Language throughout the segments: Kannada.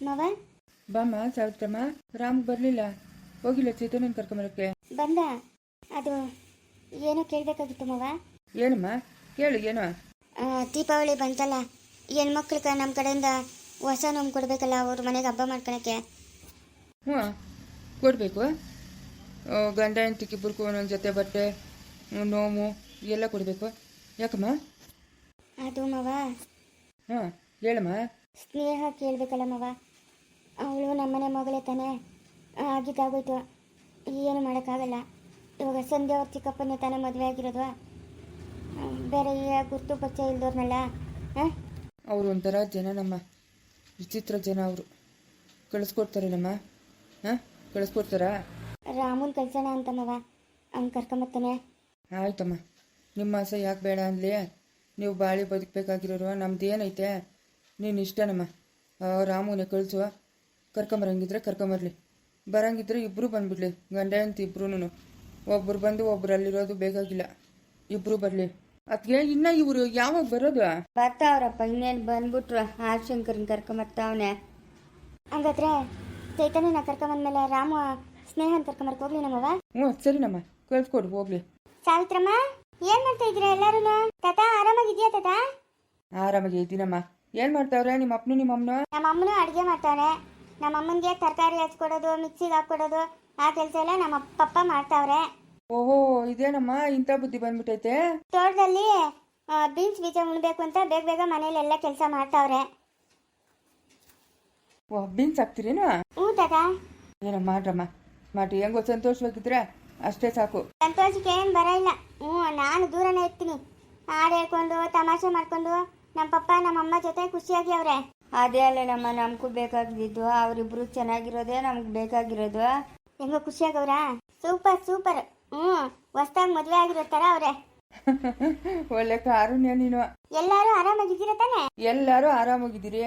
ಮವ? ಬಾಮ್ಮ ಸಾವಿತ್ರಮ್ಮ ರಾಮ್ ಬರಲಿಲ್ಲ. ಹೋಗಿಲ್ಲ ಚೇತನನ್ ಕರ್ಕೊಂಬರಕ್ಕೆ. ಬಂದ? ಅದು ಏನೋ ಕೇಳಬೇಕಾಗಿತ್ತು ಮವ? ಏನಮ್ಮ? ಕೇಳು ಏನೋ? ಆ, ದೀಪಾವಳಿ ಬಂತಲ್ಲ. ಹೆಣ್ಮಕ್ಳಿಗೆ ನಮ್ಮ ಕಡೆಯಿಂದ ಹೊಸ ನೋವು ಕೊಡಬೇಕಲ್ಲ ಅವ್ರ ಮನೆಗೆ ಹಬ್ಬ ಮಾಡ್ಕೊಳಕ್ಕೆ. ಹ್ಞೂ ಕೊಡಬೇಕು. ಗಂಡ ಹೆಂಡತಿಗಿಬ್ಬರಿಗೂ ಒಂದೊಂದು ಜೊತೆ ಬಟ್ಟೆ ಹ್ಮ್, ನೋವು ಎಲ್ಲ ಕೊಡಬೇಕು. ಯಾಕಮ್ಮ? ಅದು ಮವ? ಹಾಂ ಹೇಳಮ್ಮ. ಸ್ನೇಹ ಕೇಳಬೇಕಲ್ಲ ಮವ. ಅವಳು ನಮ್ಮನೆ ಮಗಳೇ ತಾನೇ. ಆಗಿದ್ದಾಗೋಯ್ತು. ಏನು ಮಾಡೋಕ್ಕಾಗಲ್ಲ. ಇವಾಗ ಸಂಧ್ಯಾ ಅವ್ರ ಚಿಕ್ಕಪ್ಪನೇ ತಾನೇ ಮದುವೆ ಆಗಿರೋದು. ಬೇರೆ ಗುರ್ತು ಪರಿಚಯ ಇಲ್ದವ್ರನ್ನಲ್ಲ ಹಾಂ ಅವರು ಒಂಥರ ಜನ ನಮ್ಮ ವಿಚಿತ್ರ ಜನ ಅವರು. ಕಳಿಸ್ಕೊಡ್ತಾರೇನಮ್ಮ? ಹಾಂ ಕಳಿಸ್ಕೊಡ್ತಾರಾ? ರಾಮನ್ ಕಳ್ಸೋಣ ಅಂತಮ್ಮವ ಹಂಗೆ ಅವ್ನು ಕರ್ಕೊಂಬರ್ತಾನೆ. ಆಯ್ತಮ್ಮ. ನಿಮ್ಮ ಆಸೆ ಯಾಕೆ ಬೇಡ ಅಂದ್ಲಿ ನೀವು ಬಾಳಿ ಬದುಕಬೇಕಾಗಿರೋರು ನಮ್ದು ಏನೈತೆ ನೀನು ಇಷ್ಟನಮ್ಮ. ರಾಮುನೇ ಕಳಿಸುವ ಕರ್ಕೊಂಬರಂಗಿದ್ರೆ ಕರ್ಕೊಂಬರ್ಲಿ. ಬರಂಗಿದ್ರೆ ಇಬ್ರು ಬಂದ್ಬಿಡ್ಲಿ. ಗಂಡ ಅಂತ ಇಬ್ರು ಒಬ್ಬರು ಬಂದು ಒಬ್ರು ಅಲ್ಲಿರೋದು ಬೇಕಾಗಿಲ್ಲ. ಇಬ್ರು ಬರಲಿ. ಅದ್ಗೆ ಇನ್ನ ಇವರು ಯಾವಾಗ ಬರೋದು? ಬರ್ತಾವ್ರಪ್ಪ ಇನ್ನೇನು ಬಂದ್ಬಿಟ್ರು. ಆರ್ ಶಂಕರನ್ ಕರ್ಕೊಂಬರ್ತಾವನೆ. ಹಂಗಾದ್ರೆ ಚೈತನ್ಯನ ಕರ್ಕೊಂಬಂದ್ಮೇಲೆ ರಾಮ ಸ್ನೇಹನ್ ಕರ್ಕೊಂಬರ್ಕ ಹೋಗ್ಲಿ ನಮ್ಮವ ಹ್ಞೂ ಸರಿನಮ್ಮ. ಕಳ್ಸ್ಕೊಡು ಹೋಗ್ಲಿ. ಸಾವಿತ್ರಮ್ಮ ಏನ್ ಮಾಡ್ತಾ ಇದ್ದೀರಾ ಎಲ್ಲಾರು ತಾತ ಆರಾಮಾಗಿದ್ಯಾ ತಾತ? ಆರಾಮಾಗಿ ಇದ್ದೀನಮ್ಮ. ಏನ್ ಮಾಡ್ತಾವ್ರೆ ನಿಮ್ಮ ಅಪ್ಪನು ನಿಮ್ಮ ಅಮ್ಮನು? ನಮ್ಮ ಅಮ್ಮನು ಅಡುಗೆ ಮಾಡ್ತಾವ್ರೆ ನಮ್ಮ ಅಮ್ಮನಿಗೆ ತರಕಾರಿ ಹಚ್ಕೊಡೋದು ಮಿಕ್ಸಿಗೆ ಹಾಕ್ಕೊಡೋದು ಆ ಕೆಲಸ ಎಲ್ಲ ನಮ್ಮ ಪಪ್ಪ ಮಾಡ್ತಾವ್ರೆ. ಓಹೋ ಇದೇನಮ್ಮ ಇಂಥ ಬುದ್ಧಿ ಬಂದ್ಬಿಟ್ಟೈತೆ ತೋಟದಲ್ಲಿ ಬೀನ್ಸ್ ಬೀಜ ಉಣ್ಬೇಕು ಅಂತ ಬೇಗ ಬೇಗ ಮನೇಲಿ ಎಲ್ಲ ಕೆಲಸ ಮಾಡ್ತಾವ್ರೆ. ಓ ಬೀನ್ಸ್ ಹಾಕ್ತಿರೇನು? ಹ್ಞೂ ತಾತ. ಏನೋ ಮಾಡ್ರಮ್ಮ. ಮಾಡಿ ಹೆಂಗೋ ಸಂತೋಷವಾಗಿದ್ರೆ ಅಷ್ಟೇ ಸಾಕು. ಸಂತೋಷಕ್ಕೆ ಏನು ಬರ ಇಲ್ಲ. ಹ್ಞೂ ನಾನು ದೂರನೇ ಇರ್ತೀನಿ. ಹಾಡು ಹೇಳ್ಕೊಂಡು ತಮಾಷೆ ಮಾಡ್ಕೊಂಡು ನಮ್ಮ ಪಪ್ಪ ನಮ್ಮ ಅಮ್ಮ ಜೊತೆ ಖುಷಿಯಾಗಿ ಅವ್ರೆ. ಅದೇ ಅಲ್ಲ ನಮ್ಮ ನಮಗೂ ಬೇಕಾಗಿದ್ದು ಅವರಿಬ್ರು ಚೆನ್ನಾಗಿರೋದೇ ನಮ್ಗೆ ಬೇಕಾಗಿರೋದು. ಹೆಂಗ ಖುಷಿ ಆಗವ್ರ ಸೂಪರ್ ಸೂಪರ್. ಹ್ಮ್ ಹೊಸ್ದಾಗಿ ಮದುವೆ ಆಗಿರೋ ಥರ ಅವ್ರೆ. ಒಳ್ಳೆ ಕಾರುಣ್ಯ ನೀನು. ಎಲ್ಲರೂ ಆರಾಮಾಗಿದ್ದೀರ ತಾನೆ? ಎಲ್ಲರೂ ಆರಾಮಾಗಿದ್ದೀರಿ.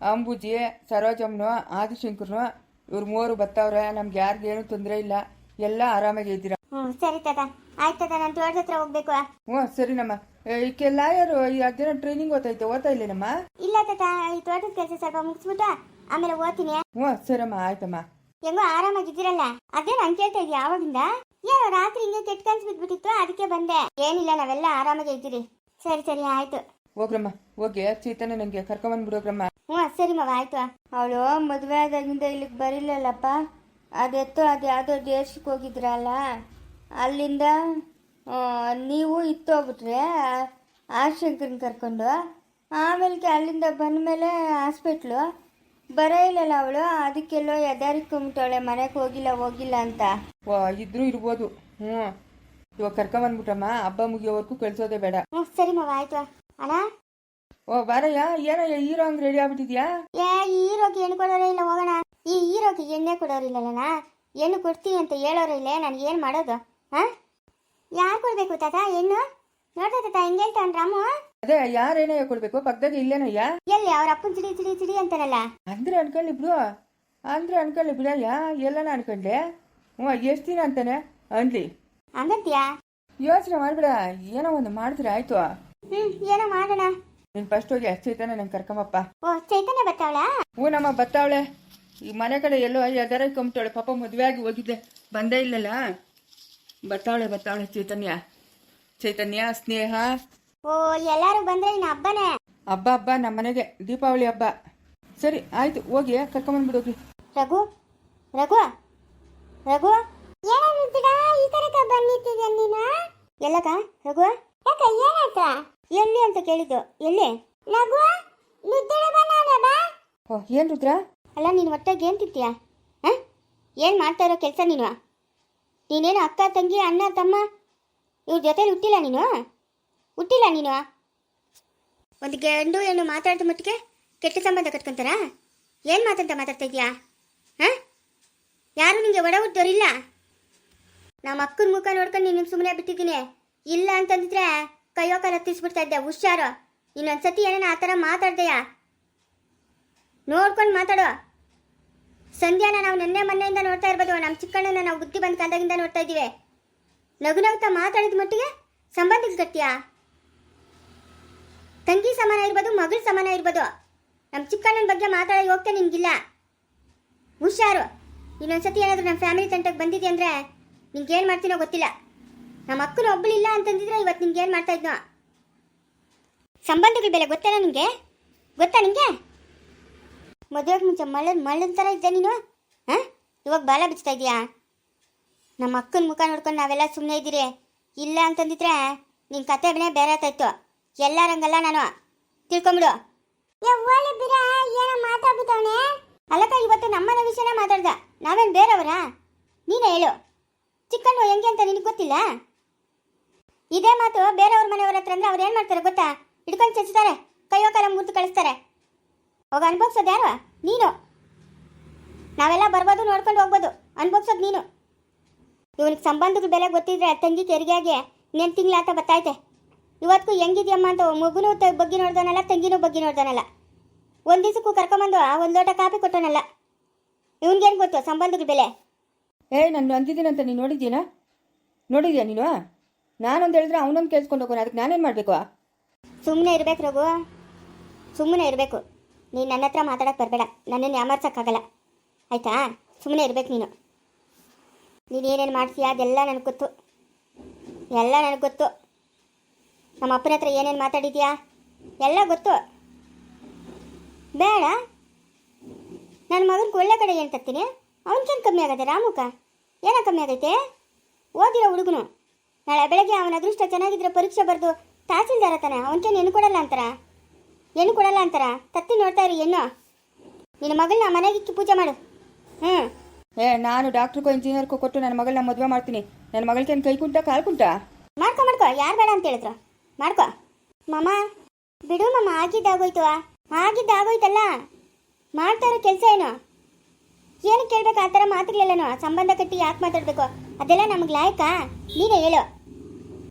ಅಂಬುಜಿ ಸರೋಜಮ್ಮನು ಆದಿಶಂಕರ್ನು ಇವ್ರು ಮೂವರು ಬರ್ತಾವ್ರೆ ನಮ್ಗೆ ಯಾರಿಗೇನು ತೊಂದರೆ ಇಲ್ಲ. ಎಲ್ಲ ಆರಾಮಾಗಿ ಇದ್ದೀರಾ? ಹ್ಞೂ ಸರಿ ತಾತ. ಆಯ್ತು ತಾತ ನಾನು ತೋಟದ ಹತ್ರ ಹೋಗ್ಬೇಕು. ಹ್ಞೂ ಸರಿನಮ್ಮ ಈಕೆ ಲಾಯರು ಈ ಅದೇನೋ ಟ್ರೈನಿಂಗ್ ಓದ್ತೈತೆ ಓದ್ತಾ ಇಲ್ಲೇನಮ್ಮ? ಇಲ್ಲ ತಾತ ಈ ತೋಟದ ಕೆಲಸ ಸ್ವಲ್ಪ ಮುಗಿಸ್ಬಿಟ್ಟು ಆಮೇಲೆ ಓದ್ತೀನಿ. ಹ್ಞೂ ಸರಮ್ಮ ಆಯ್ತಮ್ಮ. ಹೆಂಗೋ ಆರಾಮಾಗಿದ್ದೀರಲ್ಲ ಅದೇ ನಾನು ಕೇಳ್ತಾ ಇದ್ದೀವಿ ಯಾವಾಗಿಂದ? ಏನೋ ರಾತ್ರಿ ಹಿಂಗೆ ಕೆಟ್ಟ ಕನ್ಸು ಬಿದ್ಬಿಟ್ಟಿತ್ತು ಅದಕ್ಕೆ ಬಂದೆ. ಏನಿಲ್ಲ ನಾವೆಲ್ಲ ಆರಾಮಾಗಿ ಇದ್ದೀರಿ. ಸರಿ ಸರಿ ಆಯ್ತು. ಹೋಗ್ರಮ್ಮ ಹೋಗಿ ಚೇತನ ನನಗೆ ಕರ್ಕೊಂಬಂದ್ಬಿಡೋಗ್ರಮ್ಮ ಹ್ಞೂ ಸರಿ ಮವ ಆಯ್ತು. ಅವಳು ಮದುವೆ ಆದಾಗಿಂದ ಇಲ್ಲಿಗೆ ಬರಿಲ್ಲಲ್ಲಪ್ಪ ಅದೆತ್ತೋ ಅದು ಯಾವುದೋ ದೇಶಕ್ಕೆ ಹೋಗಿದ್ರಲ್ಲ ಅಲ್ಲಿಂದ ನೀವು ಇತ್ತೋಗ್ಬಿಟ್ರೆ ಆಶಂಕರನ್ ಕರ್ಕೊಂಡು ಆಮೇಲೆ ಅಲ್ಲಿಂದ ಬಂದಮೇಲೆ ಹಾಸ್ಪಿಟ್ಲು. ಬರೋ ಇಲ್ಲಲ್ಲ ಅವಳು ಅದಕ್ಕೆಲ್ಲೋ ಎದಾರಿಕೊಂಬಿಟ್ಟವಳೆ ಮನೆಗೆ ಹೋಗಿಲ್ಲ ಹೋಗಿಲ್ಲ ಅಂತ. ಓ ಇದ್ರೂ ಇರ್ಬೋದು. ಹ್ಞೂ. ಇವಾಗ ಕರ್ಕೊಂಬಂದ್ಬಿಟ್ರಮ್ಮ ಹಬ್ಬ ಮುಗಿಯೋವರೆಗೂ ಕಳಿಸೋದೇ ಬೇಡ. ಹ್ಞೂ ಸರಿ ಮಾವ ಆಯ್ತು ಅಣ್ಣ? ಓ ಬಾರಯ್ಯ ಏನಯ್ಯ ಹೀರೋ ಹಂಗೆ ರೆಡಿ ಆಗ್ಬಿಟ್ಟಿದ್ಯಾ? ಏ ಹೀರೋಗೆ ಹೆಣ್ಣು ಕೊಡೋರೇ ಇಲ್ಲ ಹೋಗೋಣ. ಈ ಹೀರೋಗೆ ಎಣ್ಣೆ ಕೊಡೋರಿಲ್ಲಣ್ಣ ಹೆಣ್ಣು ಕೊಡ್ತೀವಿ ಅಂತ ಹೇಳೋರೇ ಇಲ್ಲ ನಾನು ಏನು ಮಾಡೋದು? ಹಾಂ? ಯಾರು ಕೊಡ್ಬೇಕು ತಾತ? ಹೆಣ್ಣು? ನೋಡ್ತಾ ತಾತ ಹೆಂಗೆ ಹೇಳ್ತಾನೆ ರಾಮು? ಅದೇ ಯಾರೇನಯ್ಯ ಕೊಡ್ಬೇಕು? ಪಕ್ಕದಾಗ ಇಲ್ಲೇನಯ್ಯ? ಎಲ್ಲಿ? ಅವ್ರ ಅಪ್ಪನ ಚಿಡಿ ಚಿಡಿ ಚಿಡಿ ಅಂತಾರಲ್ಲ. ಅಂದ್ರೆ ಅನ್ಕೊಳ್ಳಿ ಬಿಡು ಅಂದ್ರೆ ಅನ್ಕೊಳ್ಳಿ ಬಿಡಯ್ಯ. ಎಲ್ಲನ ಅನ್ಕೊಂಡೆ ಹ್ಞೂ ಎಷ್ಟು ದಿನ ಅಂತಾನೆ? ಅನ್ಲಿ. ಹಂಗಂತೀಯಾ? ಯೋಚನೆ ಮಾಡ್ಬಿಡ. ಏನೋ ಒಂದು ಮಾಡಿದ್ರೆ ಆಯ್ತು. ಹ್ಞೂ ಏನೋ ಮಾಡೋಣ. ನೀನು ಫಸ್ಟ್ ಹೋಗಿ ಚೈತನ್ಯ ನಂಗೆ ಕರ್ಕೊಂಬಪ್ಪ. ಓ ಚೈತನ್ಯ ಬತ್ತಾವಳ? ಹ್ಞೂ ನಮ್ಮ ಬತ್ತಾವಳೆ. ಈ ಮನೆ ಕಡೆ ಎಲ್ಲೋ ಎದರ ಕಂಬಿಟ್ಟವಳೆ ಪಾಪ ಮದುವೆ ಆಗಿ ಹೋಗಿದ್ದೆ. ಬಂದೇ ಇಲ್ಲಲ್ಲ. ಬರ್ತಾವಳೆ ಬರ್ತಾವಳೆ ಚೈತನ್ಯ. ಚೈತನ್ಯ ಸ್ನೇಹ. ಓ ಎಲ್ಲರೂ ಬಂದ್ರೆ ಇನ್ನು ಹಬ್ಬನೇ? ಹಬ್ಬ ಹಬ್ಬ ನಮ್ಮ ಮನೆಗೆ. ದೀಪಾವಳಿ ಹಬ್ಬ. ಸರಿ ಆಯ್ತು ಹೋಗಿ ಕರ್ಕೊಂಬಂದ್ಬಿಡೋಗ್ರಿ ರಘು? ರಘು? ರಘು? ಏನಾಗಿದ್ದೀರಾ ಈ ತರಕ ಬಂದಿದ್ದೀಯ ನೀನು? ಎಲ್ಲಕ ರಘು? ಯಾಕ ಏನಾಯ್ತ? ಎಲ್ಲಿ ಅಂತ ಕೇಳಿದ್ದು. ಎಲ್ಲಿ? ರಘು ನಿದ್ದೆ ಬಾ ಓ ಏನು ರುದ್ರ? ಅಲ್ಲ ನೀನು ಒಟ್ಟಾಗಿ ಏನು ತಿಂತೀಯ? ಹಾಂ? ಏನು ಮಾಡ್ತಾ ಇರೋ ಕೆಲಸ ನೀನು? ನೀನೇನು ಅಕ್ಕ, ತಂಗಿ, ಅಣ್ಣ, ತಮ್ಮ? ಇವ್ರ ಜೊತೆಲಿ ಹುಟ್ಟಿಲ್ಲ ನೀನು? ಹುಟ್ಟಿಲ್ಲ ನೀನು? ಒಂದು ಗಂಡು ಏನು ಮಾತಾಡಿದ ಮಟ್ಟಿಗೆ ಕೆಟ್ಟ ಸಂಬಂಧ ಕಟ್ಕೊಂತಾರಾ? ಏನು ಮಾತಂತ ಮಾತಾಡ್ತಾ ಇದೆಯಾ ಹಾಂ? ಯಾರು ನಿಮಗೆ ಒಡ ಹುಟ್ಟೋರಿಲ್ಲ ನಮ್ಮ ಅಕ್ಕನ ಮುಖ ನೋಡ್ಕೊಂಡು ನೀನು ಸುಮ್ಮನೆ ಬಿಟ್ಟಿದ್ದೀನಿ. ಇಲ್ಲ ಅಂತಂದಿದ್ರೆ ಕೈಯೋ ಕಾಲ ಹತ್ತಿಸ್ಬಿಡ್ತಾ ಇದ್ದೆ, ಹುಷಾರು. ಇನ್ನೊಂದ್ಸತಿ ಏನೇನು ಆ ಥರ ಮಾತಾಡ್ದೆಯಾ? ನೋಡ್ಕೊಂಡು ಮಾತಾಡೋ. ಸಂಧ್ಯಾನ ನಾವು ನಿನ್ನೆ ಮೊನ್ನೆಯಿಂದ ನೋಡ್ತಾ ಇರ್ಬೋದು. ನಮ್ಮ ಚಿಕ್ಕಣ್ಣನ ನಾವು ಬುದ್ಧಿ ಬಂದ ಕಂದಾಗಿಂದ ನೋಡ್ತಾ ಇದ್ದೀವಿ. ನಗು ನಗುತ್ತಾ ಮಾತಾಡಿದ ಮಟ್ಟಿಗೆ ಸಂಬಂಧಕ್ಕೆ ಗಟ್ಟಿಯಾ ತಂಗಿ ಸಮಾನ ಇರ್ಬೋದು, ಮಗಳ ಸಮಾನ ಇರ್ಬೋದು. ನಮ್ಮ ಚಿಕ್ಕಣ್ಣನ ಬಗ್ಗೆ ಮಾತಾಡೋದು ಹೋಗ್ತಾ ನಿನ್ಗಿಲ್ಲ ಹುಷಾರು. ಇನ್ನೊಂದ್ಸತಿ ಏನಾದರೂ ನಮ್ಮ ಫ್ಯಾಮಿಲಿ ತಂಟಕ್ಕೆ ಬಂದಿದ್ದೆ ಅಂದರೆ ನಿಂಗೇನು ಮಾಡ್ತೀನೋ ಗೊತ್ತಿಲ್ಲ. ನಮ್ಮ ಅಕ್ಕನ ಒಬ್ಬಳಿಲ್ಲ ಅಂತಂದಿದ್ರೆ ಇವತ್ತು ನಿಂಗೇನು ಮಾಡ್ತಾ ಇದ್ನೋ? ಸಂಬಂಧಗಳ ಬೆಲೆ ಗೊತ್ತೇನೋ ನಿಮಗೆ? ಗೊತ್ತಾ ನಿಂಗೆ ಮದುವೆಗೆ ಮುಂಚೆ ಮಳ್ಳನ್ ಮಳ್ಳನ್ ಥರ ಇದ್ದೆ ನೀನು? ಹಾಂ? ಇವಾಗ ಬಾಲ ಬಿಚ್ತಾ ಇದೀಯಾ? ನಮ್ಮ ಅಕ್ಕನ ಮುಖ ನೋಡ್ಕೊಂಡು ನಾವೆಲ್ಲ ಸುಮ್ಮನೆ ಇದ್ದೀರಿ. ಇಲ್ಲ ಅಂತಂದಿದ್ರೆ ನಿನ್ನ ಕತೆ ಬೇರೆ ಬೇರೆ ಆಯ್ತಾಯ್ತು ಎಲ್ಲರಂಗಲ್ಲ ನಾನು. ತಿಳ್ಕೊಂಬಿಡು. ಅಲ್ಲಕ್ಕ ಇವತ್ತು ನಮ್ಮನ ವಿಷಯನ ಮಾತಾಡ್ದ. ನಾವೇನು ಬೇರೆಯವರಾ? ನೀನೇ ಹೇಳು. ಚಿಕ್ಕಣ್ಣು ಹೆಂಗೆ ಅಂತ ನಿನಗೆ ಗೊತ್ತಿಲ್ಲ? ಇದೇ ಮಾತು ಬೇರೆಯವ್ರ ಮನೆಯವ್ರ ಹತ್ರ ಅಂದ್ರೆ ಅವ್ರು ಏನು ಮಾಡ್ತಾರೆ ಗೊತ್ತಾ? ಹಿಡ್ಕೊಂಡು ಚಚ್ತಾರೆ ಕೈಯೋ ಕಾಲ ಮುರಿದು ಕಳಿಸ್ತಾರೆ. ಹೋಗ ಅನ್ಭವ್ಸೋದು ಯಾರು? ನೀನು. ನಾವೆಲ್ಲ ಬರ್ಬೋದು ನೋಡ್ಕೊಂಡು ಹೋಗ್ಬೋದು. ಅನ್ಭವ್ಸೋದು ನೀನು. ಇವನಿಗೆ ಸಂಬಂಧದ ಬೆಲೆ ಗೊತ್ತಿದ್ರೆ ತಂಗಿ ತೆರಿಗೆಯಾಗಿ ಇನ್ನೇನು ತಿಂಗಳಾತ ಬತ್ತಾಯ್ತೆ. ಇವತ್ತಿಗೂ ಹೆಂಗಿದ್ಯಮ್ಮ ಅಂತ ಮಗುನೂ ಬಗ್ಗೆ ನೋಡ್ದಾನಲ್ಲ ತಂಗಿನೂ ಬಗ್ಗೆ ನೋಡ್ದಾನಲ್ಲ. ಒಂದು ದಿವಸಕ್ಕೂ ಕರ್ಕೊಂಬಂದು ಒಂದು ಲೋಟ ಕಾಫಿ ಕೊಟ್ಟನಲ್ಲ. ಇವನ್ಗೇನು ಗೊತ್ತು ಸಂಬಂಧದ ಬೆಲೆ? ಏ ನಾನು ಅಂದಿದ್ದೀನಂತ ನೀನು ನೋಡಿದ್ದೀನಾ ನೋಡಿದ್ಯಾ ನೀನು? ನಾನೊಂದು ಹೇಳಿದ್ರೆ ಅವನೊಂದು ಕೇಳಿಸ್ಕೊಂಡು ಹೋಗೋಣ ಅದಕ್ಕೆ ನಾನೇನು ಮಾಡಬೇಕು? ಸುಮ್ಮನೆ ಇರಬೇಕು ರಘು. ಸುಮ್ಮನೆ ಇರಬೇಕು. ನೀನು ನನ್ನ ಹತ್ರ ಮಾತಾಡಕ್ಕೆ ಬರಬೇಡ. ನನ್ನನ್ನು ಯಾಮಾರ್ಸೋಕ್ಕಾಗಲ್ಲ. ಆಯಿತಾ? ಸುಮ್ಮನೆ ಇರ್ಬೇಕು ನೀನು. ನೀನು ಏನೇನು ಮಾಡ್ತೀಯ ಅದೆಲ್ಲ ನನಗೆ ಗೊತ್ತು. ಎಲ್ಲ ನನಗೆ ಗೊತ್ತು. ನಮ್ಮ ಅಪ್ಪನ ಹತ್ರ ಏನೇನು ಮಾತಾಡಿದ್ಯಾ? ಎಲ್ಲ ಗೊತ್ತು. ಬೇಡ. ನನ್ನ ಮಗನಿಗೆ ಒಳ್ಳೆ ಕಡೆ ಏನು ತರ್ತೀನಿ? ಅವನಿಗೇನು ಕಮ್ಮಿ ಆಗತ್ತೆ ರಾಮುಕ? ಏನೋ ಕಮ್ಮಿ ಆಗೈತೆ? ಓದಿರೋ ಹುಡುಗನು. ನಾಳೆ ಬೆಳಗ್ಗೆ ಅವನ ಅದೃಷ್ಟ ಚೆನ್ನಾಗಿದ್ರೆ ಪರೀಕ್ಷೆ ಬರೆದು ತಹಸೀಲ್ದಾರ ತಾನೆ ಅವನಿಗೇನು ಏನು ಕೊಡಲ್ಲ ಅಂತಾರ? ಹೆಣ್ಣು ಕೊಡಲ್ಲ ಅಂತಾರ? ತತ್ತಿ ನೋಡ್ತಾ ಇರಿ ಏನು? ನಿನ್ನ ಮಗಳನ್ನ ಮನೆಗಿಕ್ಕಿ ಪೂಜೆ ಮಾಡು. ಹ್ಞೂ. ಏ ನಾನು ಡಾಕ್ಟ್ರಿಗೋ ಇಂಜಿನಿಯರ್ಗೂ ಕೊಟ್ಟು ನನ್ನ ಮಗಳನ್ನ ಮದುವೆ ಮಾಡ್ತೀನಿ. ನನ್ನ ಮಗಳಿಗೆ ಕೈ ಕುಂಟ ಕಾಲು ಕುಂಟ? ಮಾಡ್ಕೊ ಮಾಡ್ಕೊ. ಯಾರು ಬೇಡ ಅಂತ ಹೇಳಿದ್ರು? ಮಾಡ್ಕೊ. ಮಾಮ ಬಿಡು ಮಾಮ ಆಗಿದ್ದಾಗೋಯ್ತು ಆಗಿದ್ದಾಗೋಯ್ತಲ್ಲ ಮಾಡ್ತಾ ಇರೋ ಕೆಲಸ ಏನು? ಏನು ಕೇಳಬೇಕು? ಆ ಥರ ಮಾತುಗಳೇನು ಸಂಬಂಧ ಕಟ್ಟಿ ಯಾಕೆ ಮಾತಾಡಬೇಕು? ಅದೆಲ್ಲ ನಮಗೆ ಲಾಯಕ? ನೀನೇ ಹೇಳು.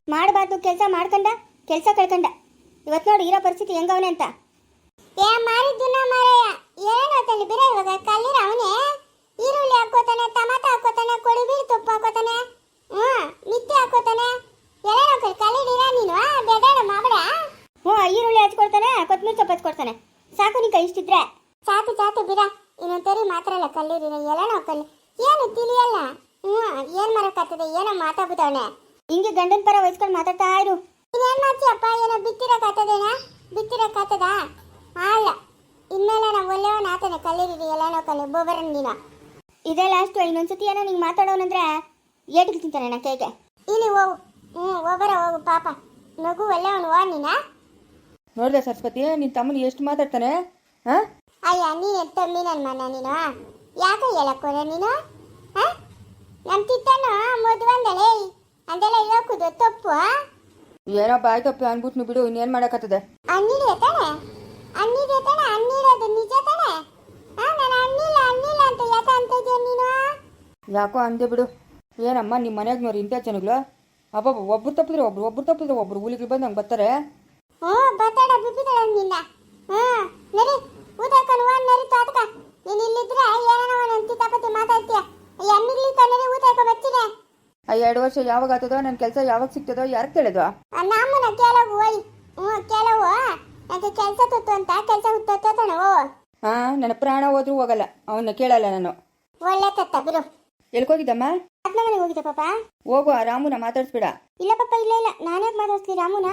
ಮಾಡಬಾರ್ದು. ಕೆಲಸ ಮಾಡ್ಕೊಂಡ ಕೆಲಸ ಕಳ್ಕೊಂಡ. ಇವತ್ತು ನೋಡಿ ಇರೋ ಪರಿಸ್ಥಿತಿ ಹೆಂಗವನೆ ಅಂತ. ಏ ಮಾರಿದ್ದುನ ಮಾರಾಯ. ಏನು ತಲೆ ಬಿರ ಇವಾಗ. ಕಲ್ಲಿರ ಅವನೇ. ಈರುಳ್ಳಿ ಹಾಕೋತಾನೆ ಟಮಾಟ ಹಾಕೋತಾನೆ ಕೊಡಿಬೀರು ತುಪ್ಪ ಹಾಕೋತಾನೆ ಹ್ಞೂ ನಿತ್ಯ ಹಾಕೋತಾನೆ. ಎಲ್ಲ ಕಲ್ಲಿಡಿರ ನೀನು ಬೆದಾಡ ಮಾಬಡ ಹ್ಞೂ ಈರುಳ್ಳಿ ಹಚ್ಕೊಡ್ತಾನೆ ಕೊತ್ತಂಬರಿ ಸೊಪ್ಪು ಹಚ್ಕೊಡ್ತಾನೆ. ಸಾಕು ನಿಂಕ ಇಷ್ಟಿದ್ರೆ. ಸಾಕು ಸಾಕು ಬಿರ ಇನ್ನೊಂದ್ಸರಿ ಮಾತ್ರ ಅಲ್ಲ ಕಲ್ಲಿಡಿರ ಎಲ್ಲ ಕಲ್ಲಿ ಏನು ತಿಳಿಯಲ್ಲ. ಹ್ಞೂ ಏನು ಮಾಡೋಕ್ಕಾಗ್ತದೆ? ಏನೋ ಮಾತಾಡ್ಬಿಟ್ಟವನೆ. ಹಿಂಗೆ ಗಂಡನ ಪರ ವಹಿಸ್ಕೊಂಡು ಮಾತಾಡ್ತಾ ಇರು. ಇನ್ನೇನು ಬಿತ್ತಿರಕ್ಕಾಗ್ತದೇನಾ ಬಿತ್ತಿರಕ್ಕಾಗ್ತದಾ ಅಲ್ಲ ಇನ್ಮೇಲೆ ನಾವು ಒಳ್ಳೆಯವನ ಆತನೆ ಕಲ್ಲಿರಿ ಎಲ್ಲನೋ ಕಲ್ಲಿ ಒಬ್ಬೊಬ್ಬರನ್ನ ನೀನು. ಇದೇ ಲಾಸ್ಟು ಇನ್ನೊಂದ್ಸತಿ ಏನೋ ನಿಂಗೆ ಮಾತಾಡೋನಂದ್ರೆ ಏಟಿಗೆ ತಿಂತಾನೆ ನಾ ಕೈಗೆ ಇಲ್ಲಿ ಹೋಗು. ಹ್ಞೂ ಒಬ್ಬರ ಹೋಗು ಪಾಪ. ನಗು ಒಳ್ಳೆಯವನು ವಾ ನೀನ? ನೋಡಿದೆ ಸರಸ್ವತಿ ನಿನ್ನ ತಮ್ಮನ ಎಷ್ಟು ಮಾತಾಡ್ತಾನೆ? ಹಾಂ? ಅಯ್ಯ ನೀನು ತಮ್ಮಿ ನನ್ನ ಮನ ನೀನು? ಯಾಕೆ ಹೇಳಕ್ಕೋನೆ ನೀನು? ಹಾಂ? ನಮ್ಮ ತಿತ್ತನು ಮದುವಂದಲೇ ಅಂದೆಲ್ಲ ಹೇಳಕ್ಕುದು ತಪ್ಪು ಏನೋ ಬಾಯ್ ತಪ್ಪು ಅಂದ್ಬಿಟ್ಟು ಬಿಡು ಇನ್ನೇನ್ ಮಾಡಕತ್ತದೆ? ಅನ್ನಿದೆ ತಾನೆ. ಅನ್ನಿದೆ ತಾನೆ ಅನ್ನಿರೋದು ನಿಜ ತಾನೆ. ನಾನು ಅನ್ನಿಲ್ಲ ಅನ್ನಿಲ್ಲ ಅಂತ ಯಾಕೆ ಅಂತ ನೀನು? ಯಾಕೋ ಅಂದೆ ಬಿಡು. ಏನಮ್ಮ ನಿಮ್ಮ ಮನೆಯಾಗ ನೋಡಿ ಇಂಥ ಜನಗಳು ಅಬ್ಬಬ್ಬ ಒಬ್ರು ತಪ್ಪಿದ್ರೆ ಒಬ್ರು ಒಬ್ರು ತಪ್ಪಿದ್ರೆ ಒಬ್ರು ಹುಲಿಗಳು ಬಂದು ಹಂಗೆ ಬರ್ತಾರೆ? ಹ್ಞೂ ಬರ್ತಾಡ ಬಿಬ್ಬಿದಾಳ ನಿನ್ನ. ಹ್ಞೂ ನರಿ ಊಟ ನರಿ ತಾತಕ ಆ ಎರಡು ವರ್ಷ ಯಾವಾಗ ಆಗ್ತದೋ ನನ್ನ ಕೆಲಸ ಯಾವಾಗ ಸಿಗ್ತದೋ ಯಾರು ತಿಳಿದು ನಮ್ಮನ್ನ ಕೆಲವು ಓಯ್ ಹ್ಞೂ ಕೆಲವು ನನಗೆ ಕೆಲಸ ತುತ್ತು ಅಂತ ಕೆಲಸ ಹುತ್ತೋತಾನೆ ಓ. ಹಾಂ ನನ್ನ ಪ್ರಾಣ ಹೋದ್ರೂ ಹೋಗಲ್ಲ ಅವನ್ನ ಕೇಳಲ್ಲ ನಾನು. ಒಳ್ಳೆ ತತ್ತ ಬಿಡು. ಎಲ್ಕೋಗಿದ್ದಮ್ಮ? ಮನೆಗೆ ಹೋಗಿದ್ದೆ ಪಾಪ? ಹೋಗು ಆ ರಾಮುನ ಮಾತಾಡಿಸ್ಬೇಡ. ಇಲ್ಲ ಪಾಪ ಇಲ್ಲ ಇಲ್ಲ. ನಾನೇ ಮಾತಾಡ್ಸ್ಲಿ ರಾಮುನ?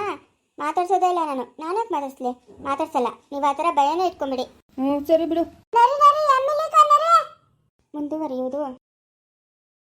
ಮಾತಾಡ್ಸೋದೇ ಇಲ್ಲ ನಾನು. ನಾನೇ ಮಾತಾಡ್ಸ್ಲಿ? ಮಾತಾಡ್ಸಲ್ಲ. ನೀವು ಆ ಥರ ಭಯನೇ ಇಟ್ಕೊಂಬಿಡಿ. ಹ್ಞೂ ಸರಿ ಬಿಡು. ಮುಂದುವರಿಯುವುದು.